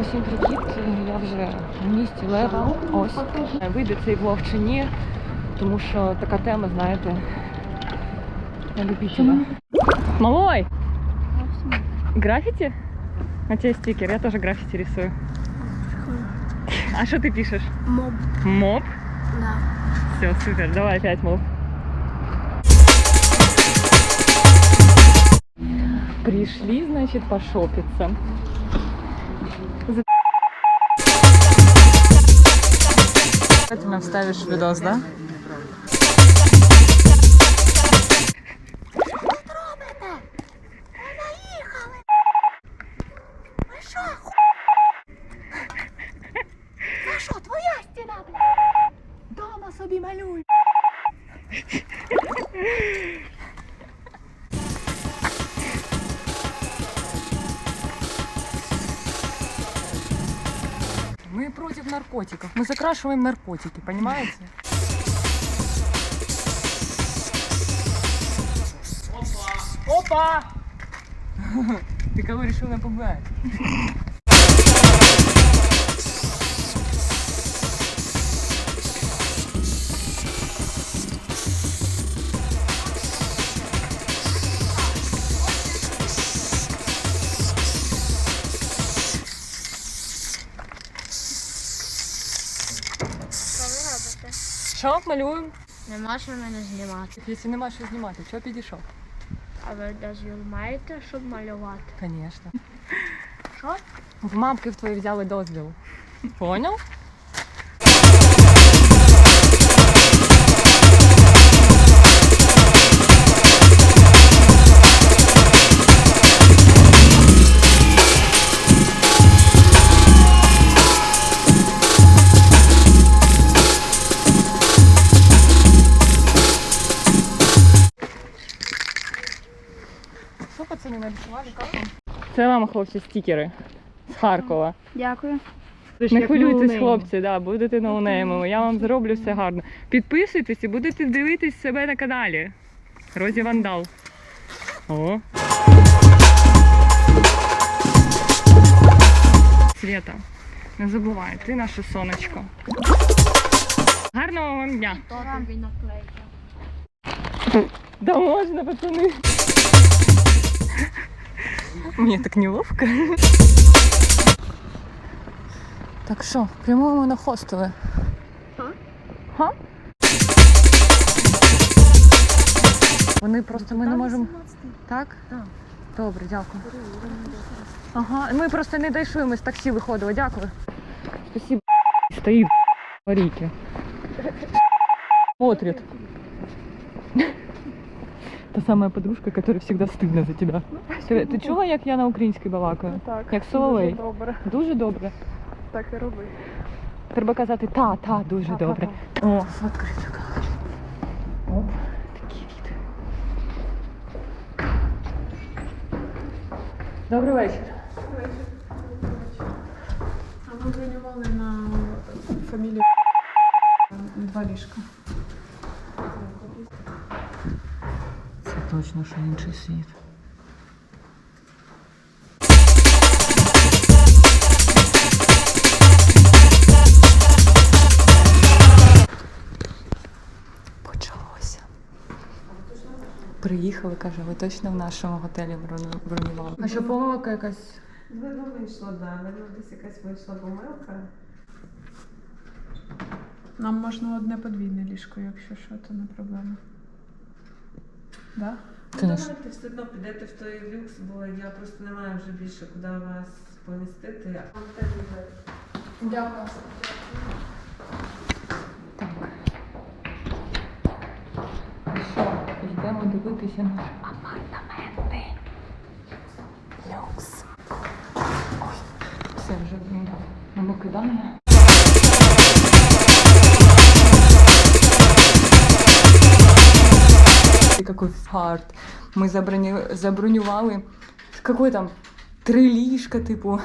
Всім привіт! Я вже в місті Лева. Ось вийде цей влог чи ні, тому що така тема, знаєте, на любителя. Малой! Граффити? У тебя стикер, я тоже граффити рисую. А что ты пишешь? Моб. Моб? Да. Все, супер, давай опять моб. Пришли, значит, пошопиться. Ty nam wstawisz wydozda? Наркотиков. Мы закрашиваем наркотики, понимаете? Опа! Опа! Ты кого решил напугать? Що малюємо? Нема що мене знімати. Якщо нема що знімати, чого підійшов? А ви дозвіл маєте, щоб малювати? Звісно. Що? В мамки в твої взяли дозвіл. Пацани нарисували? Як вам? Це вам, хлопці, стікери з Харкова. Дякую. Не хвилюйтесь, хлопці, да, будете ноунеймами. Я вам зроблю все гарно. Підписуйтесь і будете дивитись себе на каналі. Розі Вандал. О. Света, не забувай, ти наше сонечко. Гарного вам дня. Да можно, пацаны. Мне так неловко. Так що, прямуємо на хостели. Га? Вони просто ми не можемо. Так? Так. Добре, дякую. Ага, ми просто не дійшли, ми з таксі виходили. Дякую. Спасибо. Стоїть Марійки. Смотрит. Та сама подружка, которая всегда стыдно за тебя. Ти, ти чула, як я на українській балакаю? Так, Як Соловей. Дуже добре. Дуже добре. Так і роби. Треба казати та, та, дуже Та, та, добре. О, відкрито. Оп, такий від. Добрий вечір. А ми бронювали на фамілію два ліжка. Це точно, що інший світ. Почалося. Приїхали, каже, ви точно в нашому готелі бронювали. А що помилка якась? Видно вийшло, да. Видно, десь якась вийшла помилка. Нам можна одне подвійне ліжко, якщо що, то не проблема. Да? Конечно. Давайте все одно підете в той люкс, бо я просто не маю вже більше куди вас помістити. Дякую. Так. Що, йдемо дивитися на апартаменти. Люкс. Ой, все вже він мене кидає. Какой фарт. Ми заброні- забронювали. Какой там? Три ліжка, типу.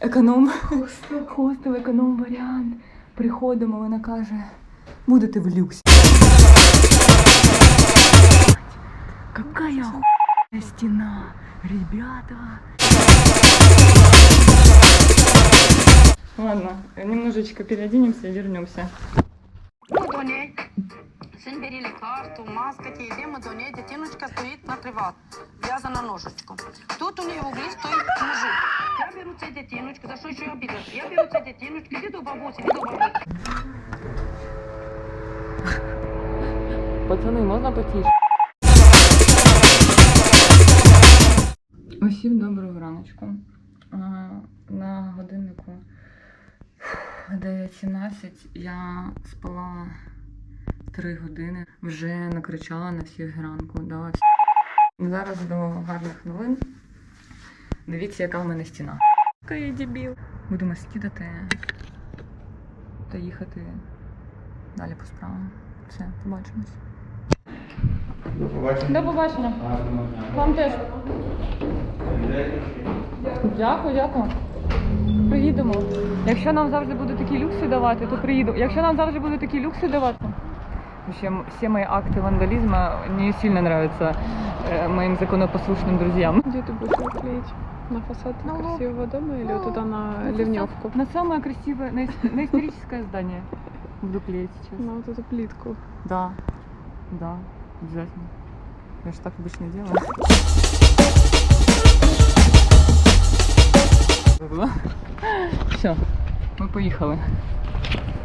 Економ. Хостел. Хостел, економ варіант. Приходимо, вона каже, будете в люксі. Какая охуенная стена, ребята. Ладно, немножечко переоденемся и вернемся. Йдемо до неї. Син бере карту, маскати, йдемо до неї. Дитиночка стоїть на приват, в'язана ножичком. Тут у неї в углі стоїть мужик. Я беру цю дитиночку, за що що я біду? Я беру цю дитиночку, іди до бабусі, іди до бабусі. Пацани, можна потіше? Усім доброго раночку. На годиннику 9.17 я спала 3 години. Вже накричала на всіх ранку. Да. Зараз до гарних новин. Дивіться, яка в мене стіна. Який я дебіл. Будемо скидати та їхати далі по справам. Все, побачимось. До побачення. Вам теж. Дякую, дякую. Приїдемо. Якщо нам завжди будуть такі люкси давати, то приїду. Якщо нам завжди будуть такі люкси давати. Вообще, все мои акты вандализма не сильно нравятся э, моим законопослушным друзьям. Где ты будешь его клеить? На фасад красивого дома или вот туда на ливневку? На самое красивое, на, на историческое здание буду клеить сейчас. На вот эту плитку. Да, да, обязательно. Я же так обычно делаю. Все, мы поехали.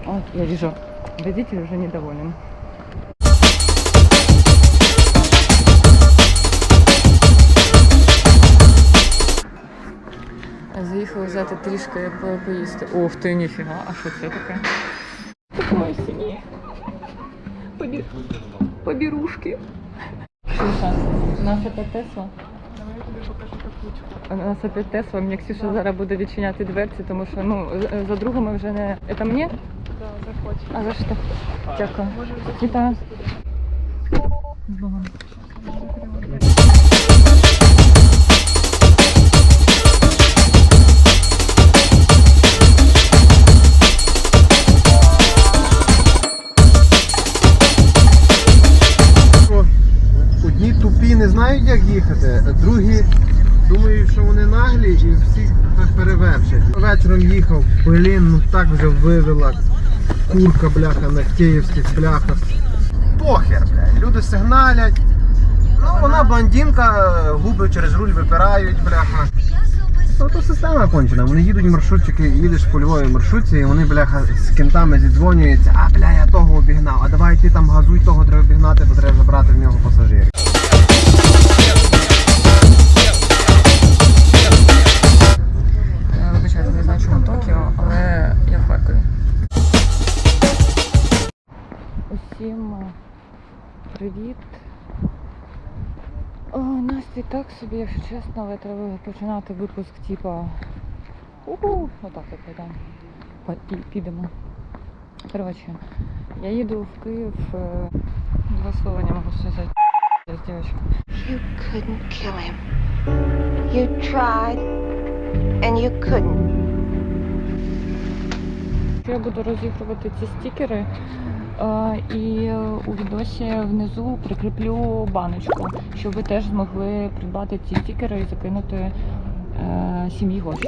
Вот, я вижу, водитель уже недоволен. Заїхали взяти трішки по- поїсти. Ох ти, ніфіга, а що це таке? Такої сині. Побі... Побірушки. Ксюша, у нас опять Тесла. Давай я тобі покажу табличку. У нас опять Тесла. Мені Ксюша зараз буде відчиняти дверці, тому що ну, за другими вже не. Це мені? Да, заходь. А за що? Дякую. Вітаю. З Богом. Вечором їхав, блін, ну так вже вивела. Курка, бляха, на київських бляхах. Похер, бля. Люди сигналять. Ну, вона блондинка, губи через руль випирають, бляха. Ну, система кончена. Вони їдуть маршрутчики, їдеш по Львові маршрутці, і вони, бляха, з кентами зідзвонюються, а бля, я того обігнав, а давай ти там газуй, того треба обігнати, бо треба забрати в нього пасажирів. Привіт. О, настрій так собі, якщо чесно, але треба починати випуск, типа. Уху, отак от підемо. Підемо. Коротше, я їду в Київ. е, Два слова не можу сказати. You couldn't kill him. You tried, and you couldn't. Я буду розігрувати ці стікери. е, І у відосі внизу прикріплю баночку, щоб ви теж змогли придбати ці стікери і закинути е, сім'ї гроші.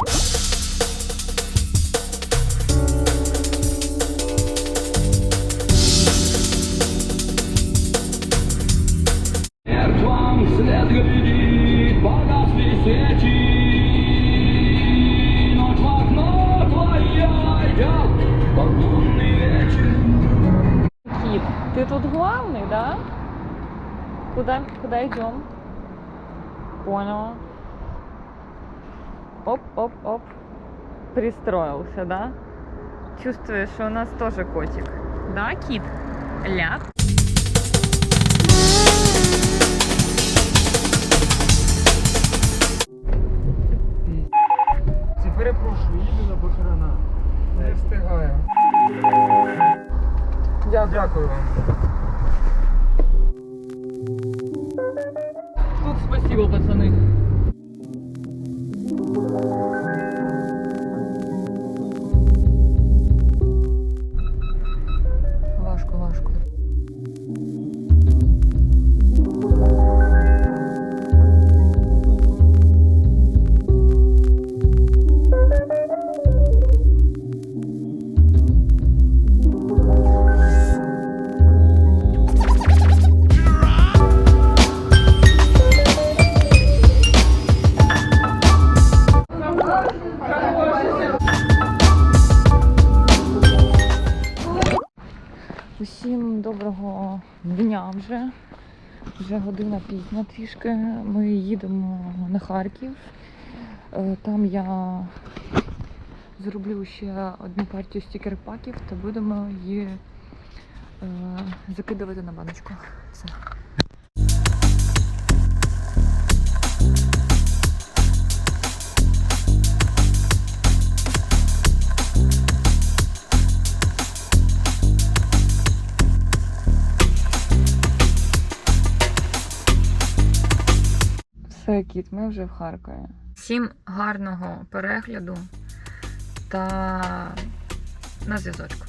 Мертвым вслед глядит, погасли свечи. Тут главний, да? Куда, куда йдем? Понял. Оп-оп-оп. Пристроился, да? Чувствуешь, что у нас тоже котик. Да, кит? Ляп. Перепрошую, їду на Бахарана. Не встигаю. Дякую. Дякую вам. Тут спасибо, пацаны. Дня вже. Вже година пізня трішки. Ми їдемо на Харків. Е, Там я зроблю ще одну партію стікер-паків та будемо її е, закидувати на баночку. Все. Кіт, ми вже в Харкові. Всім гарного перегляду та на зв'язочку.